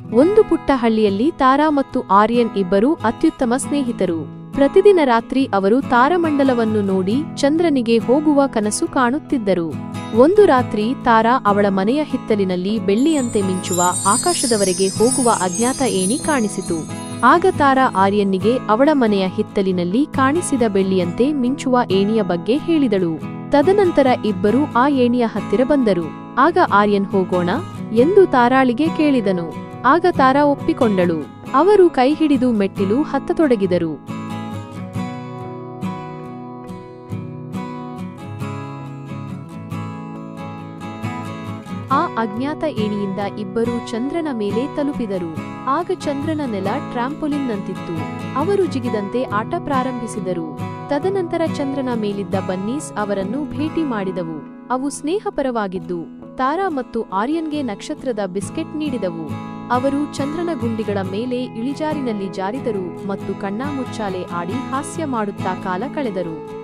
ಒಂದು ಪುಟ್ಟ ಹಳ್ಳಿಯಲ್ಲಿ ತಾರಾ ಮತ್ತು ಆರ್ಯನ್ ಇಬ್ಬರೂ ಅತ್ಯುತ್ತಮ ಸ್ನೇಹಿತರು. ಪ್ರತಿದಿನ ರಾತ್ರಿ ಅವರು ತಾರಮಂಡಲವನ್ನು ನೋಡಿ ಚಂದ್ರನಿಗೆ ಹೋಗುವ ಕನಸು ಕಾಣುತ್ತಿದ್ದರು. ಒಂದು ರಾತ್ರಿ ತಾರಾ ಅವಳ ಮನೆಯ ಹಿತ್ತಲಿನಲ್ಲಿ ಬೆಳ್ಳಿಯಂತೆ ಮಿಂಚುವ ಆಕಾಶದವರೆಗೆ ಹೋಗುವ ಅಜ್ಞಾತ ಏಣಿ ಕಾಣಿಸಿತು. ಆಗ ತಾರಾ ಆರ್ಯನ್ನಿಗೆ ಅವಳ ಮನೆಯ ಹಿತ್ತಲಿನಲ್ಲಿ ಕಾಣಿಸಿದ ಬೆಳ್ಳಿಯಂತೆ ಮಿಂಚುವ ಏಣಿಯ ಬಗ್ಗೆ ಹೇಳಿದಳು. ತದನಂತರ ಇಬ್ಬರೂ ಆ ಏಣಿಯ ಹತ್ತಿರ ಬಂದರು. ಆಗ ಆರ್ಯನ್ ಹೋಗೋಣ ಎಂದು ತಾರಾಳಿಗೆ ಕೇಳಿದನು. ಆಗ ತಾರಾ ಒಪ್ಪಿಕೊಂಡಳು. ಅವರು ಕೈ ಹಿಡಿದು ಮೆಟ್ಟಿಲು ಹತ್ತತೊಡಗಿದರು. ಆ ಅಜ್ಞಾತ ಏಣಿಯಿಂದ ಇಬ್ಬರು ಚಂದ್ರನ ಮೇಲೆ ತಲುಪಿದರು. ಆಗ ಚಂದ್ರನ ನೆಲ ಟ್ರಾಂಪೊಲಿನ್ನಂತಿತ್ತು. ಅವರು ಜಿಗಿದಂತೆ ಆಟ ಪ್ರಾರಂಭಿಸಿದರು. ತದನಂತರ ಚಂದ್ರನ ಮೇಲಿದ್ದ ಬನ್ನೀಸ್ ಅವರನ್ನು ಭೇಟಿ ಮಾಡಿದವು. ಅವು ಸ್ನೇಹಪರವಾಗಿದ್ದು, ತಾರಾ ಮತ್ತು ಆರ್ಯನ್ಗೆ ನಕ್ಷತ್ರದ ಬಿಸ್ಕೆಟ್ ನೀಡಿದವು. ಅವರು ಚಂದ್ರನ ಗುಂಡಿಗಳ ಮೇಲೆ ಇಳಿಜಾರಿನಲ್ಲಿ ಜಾರಿದರು ಮತ್ತು ಕಣ್ಣಾಮುಚ್ಚಾಲೆ ಆಡಿ ಹಾಸ್ಯ ಮಾಡುತ್ತಾ ಕಾಲ ಕಳೆದರು.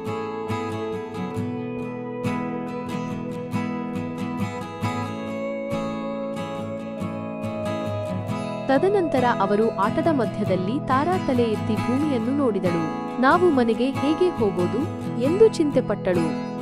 ತದನಂತರ ಅವರು ಆಟದ ಮಧ್ಯದಲ್ಲಿ ತಾರಾ ತಲೆ ಎತ್ತಿ ಭೂಮಿಯನ್ನು ನೋಡಿದಳು. ನಾವು ಮನೆಗೆ ಹೇಗೆ ಹೋಗೋದು? ಎಂದು ಚಿಂತೆಪಟ್ಟಳು